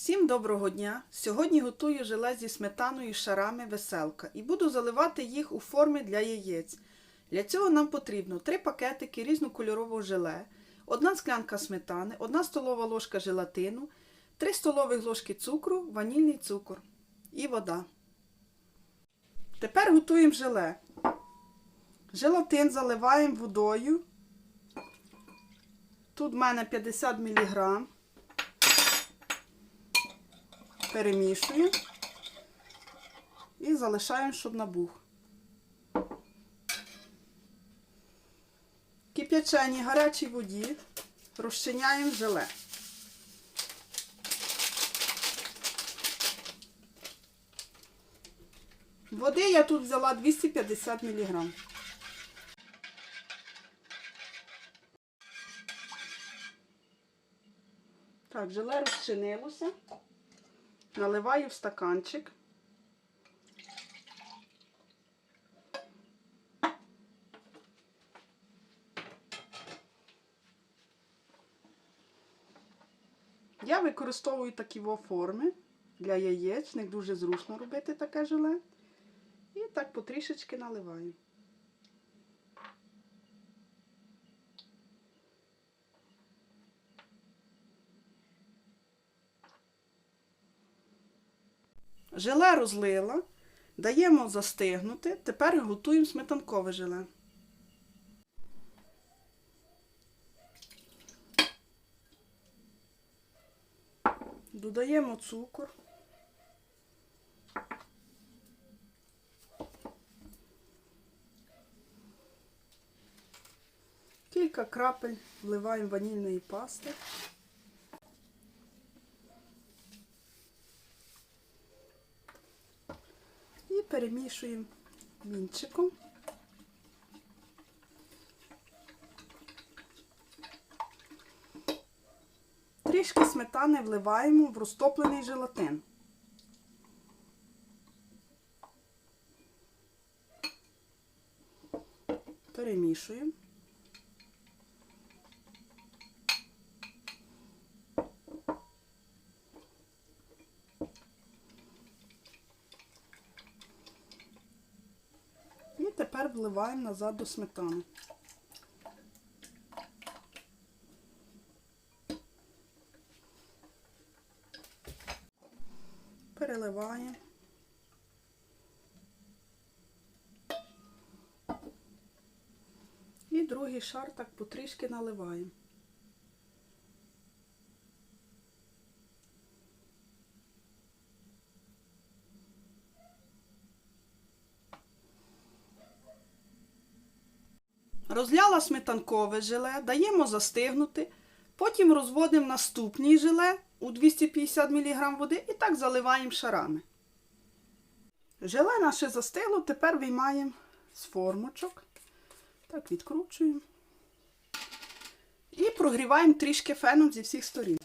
Всім доброго дня! Сьогодні готую желе зі сметаною шарами веселка і буду заливати їх у форми для яєць. Для цього нам потрібно 3 пакетики різнокольорового желе, 1 склянка сметани, 1 столова ложка желатину, 3 столових ложки цукру, ванільний цукор і вода. Тепер готуємо желе. Желатин заливаємо водою. Тут в мене 50 мг. Перемішуємо і залишаємо, щоб набух. Кип'яченій гарячій воді розчиняємо желе. Води я тут взяла 250 мг. Так, желе розчинилося. Наливаю в стаканчик. Я використовую такі форми для яєць. Дуже зручно робити таке желе. І так потрішечки наливаю. Желе розлила, даємо застигнути. Тепер готуємо сметанкове желе. Додаємо цукор. Кілька крапель вливаємо ванільної пасти. І перемішуємо вінчиком. Трішки сметани вливаємо в розтоплений желатин. Перемішуємо. Тепер вливаємо назад до сметани. Переливаємо. І другий шар так потрішки наливаємо. Розляла сметанкове желе, даємо застигнути, потім розводимо наступні желе у 250 мг води і так заливаємо шарами. Желе наше застигло, тепер виймаємо з формочок. Так, відкручуємо. І прогріваємо трішки феном зі всіх сторін.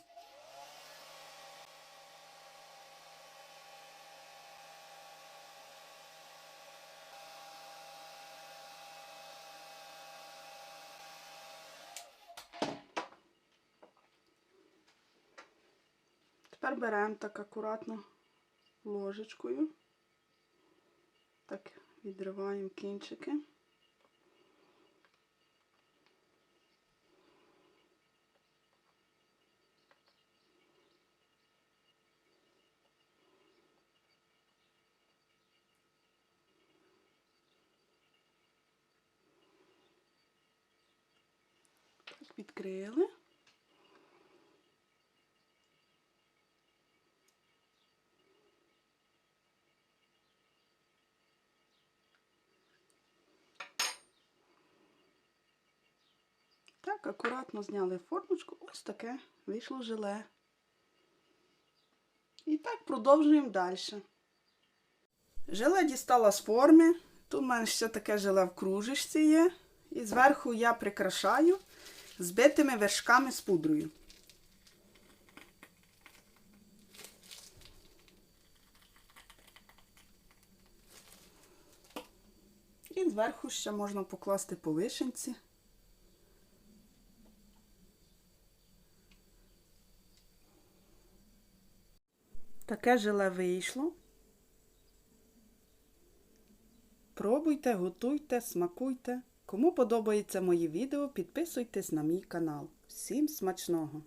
Тепер беремо так акуратно ложечкою. Так, відриваємо кінчики. Так, відкрили. Акуратно зняли формочку. Ось таке вийшло желе. І так продовжуємо далі. Желе дістала з форми. Тут у мене ще таке желе в кружечці є. І зверху я прикрашаю збитими вершками з пудрою. І зверху ще можна покласти по вишенці. Таке желе вийшло. Пробуйте, готуйте, смакуйте. Кому подобається мої відео, підписуйтесь на мій канал. Всім смачного!